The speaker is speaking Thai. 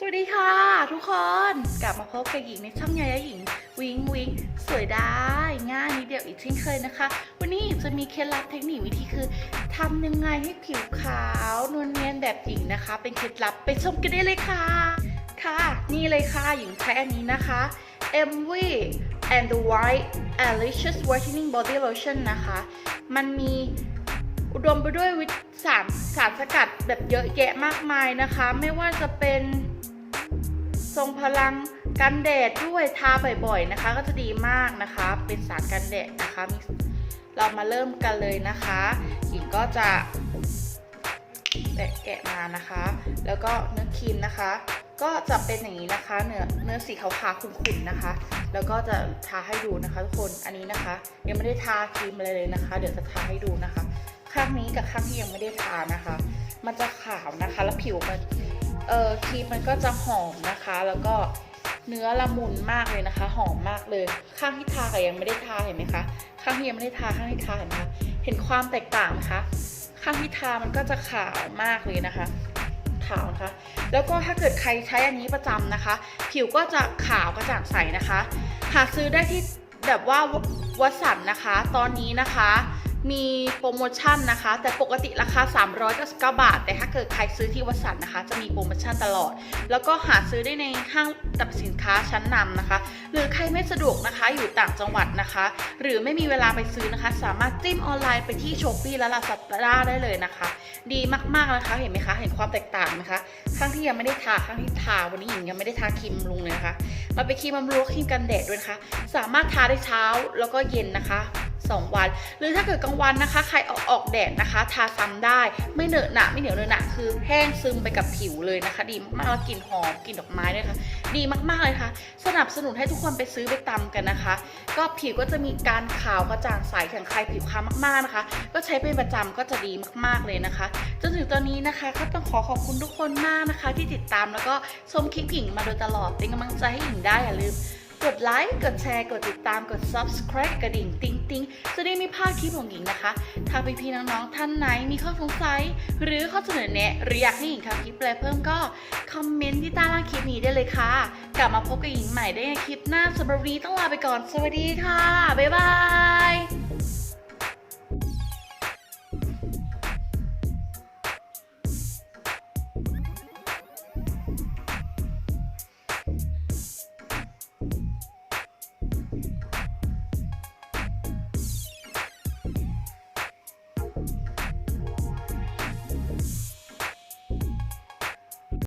สวัสดีค่ะทุกคนกลับมาพบกับหญิงในช่องยายาหญิง วิงวิงสวยได้ง่ายนิดเดียวอีกเช่นเคยนะคะ วันนี้จะมีเคล็ดลับเทคนิควิธีคือทำยังไงให้ผิวขาวนวลเนียนแบบหญิงนะคะ เป็นเคล็ดลับไปชมกันได้เลยค่ะ ค่ะ นี่เลยค่ะหญิงใช้อันนี้นะคะ MV and the White Alicious Whitening Body Lotion นะคะ มันมีอุดมไปด้วยวิตสารสารสกัดแบบเยอะแยะมากมายนะคะ ไม่ว่าจะเป็น ทรงพลังกันแดดด้วยทาบ่อยๆนะคะ ก็จะดีมากนะคะ เป็นสารกันแดดนะคะ เรามาเริ่มกันเลยนะคะหญิงก็จะแกะแกะมานะคะ แล้วก็เนื้อครีมนะคะ ก็จะเป็นอย่างนี้นะคะ เนื้อเนื้อสีขาวๆขุ่นๆนะคะ แล้วก็จะทาให้ดูนะคะทุกคนอันนี้นะคะยังไม่ได้ทาครีมอะไรเลยนะคะ เดี๋ยวจะทาให้ดูนะคะ ข้างนี้กับข้างที่ยังไม่ได้ทานะคะ มันจะขาวนะคะ แล้วผิวมัน เออครีมมันก็จะหอมนะคะ แล้วก็เนื้อละมุนมากเลยนะคะ หอมมากเลย ข้างที่ทากับยังไม่ได้ทาเห็นไหมคะ ข้างที่ยังไม่ได้ทาข้างที่ทาเห็นไหมคะเห็นความแตกต่างไหมคะ ข้างที่ทามันก็จะขาวมากเลยนะคะ ขาวนะคะ แล้วก็ถ้าเกิดใครใช้อันนี้ประจำนะคะ ผิวก็จะขาวกระจ่างใสนะคะ หาซื้อได้ที่แบบว่าวัสันนะคะ ตอนนี้นะคะ มีโปรโมชั่นนะคะ แต่ปกติราคา 399 บาท แต่ถ้าเกิดใครซื้อที่วัสันนะคะ จะมีโปรโมชั่นตลอด แล้วก็หาซื้อได้ในห้างตับสินค้าชั้นนำนะคะ หรือใครไม่สะดวกนะคะอยู่ต่างจังหวัดนะคะ หรือไม่มีเวลาไปซื้อนะคะ สามารถจิ้มออนไลน์ไปที่ s h อ p e e และ Lazada ได้เลยนะคะ ดีมากๆนะคะเห็นไหมคะ เห็นความแตกต่างไหมคะ ข้างที่ยังไม่ได้ทาข้างที่ทาวันนี้หญิงยังไม่ได้ทาครีมบำรุงเลยนะคะมาไปครีมบำรุงครีมกันแดดด้วยนะคะ สามารถทาได้เช้าแล้วก็เย็นนะคะ 2 วัน หรือถ้าเกิดกลางวันนะคะ ใครออกออกแดดนะคะ ทาซ้ำได้ไม่เหนอะหนะไม่เหนียวเนอะหนะคือแห้งซึมไปกับผิวเลยนะคะ ดีมากๆแล้วกลิ่นหอมกลิ่นดอกไม้ด้วยค่ะ ดีมากๆเลยค่ะ สนับสนุนให้ทุกคนไปซื้อไปตำกันนะคะ ก็ผิวก็จะมีการขาวกระจ่างใสอย่างใครผิวคล้ำมากๆนะคะ ก็ใช้เป็นประจำก็จะดีมากๆเลยนะคะจนถึงตอนนี้นะคะก็ต้องขอขอบคุณทุกคนมากนะคะ ที่ติดตามแล้วก็ชมคลิปหญิงมาโดยตลอดเป็นกำลังใจให้หญิงได้อย่าลืม กดไลค์ กดแชร์ กดติดตาม กด subscribe กระดิ่งติ๊งติ๊งจะได้ไม่พลาดคลิปของหญิงนะคะ ถ้าพี่ๆน้องๆ ท่านไหนมีข้อสงสัย หรือข้อเสนอแนะ หรืออยากให้หญิงทำคลิปอะไรเพิ่มก็คอมเมนต์ที่ใต้ล่างคลิปนี้ได้เลยค่ะ กลับมาพบกับหญิงใหม่ได้ในคลิปหน้าสำหรับวันนี้ต้องลาไปก่อน สวัสดีค่ะ บ๊ายบาย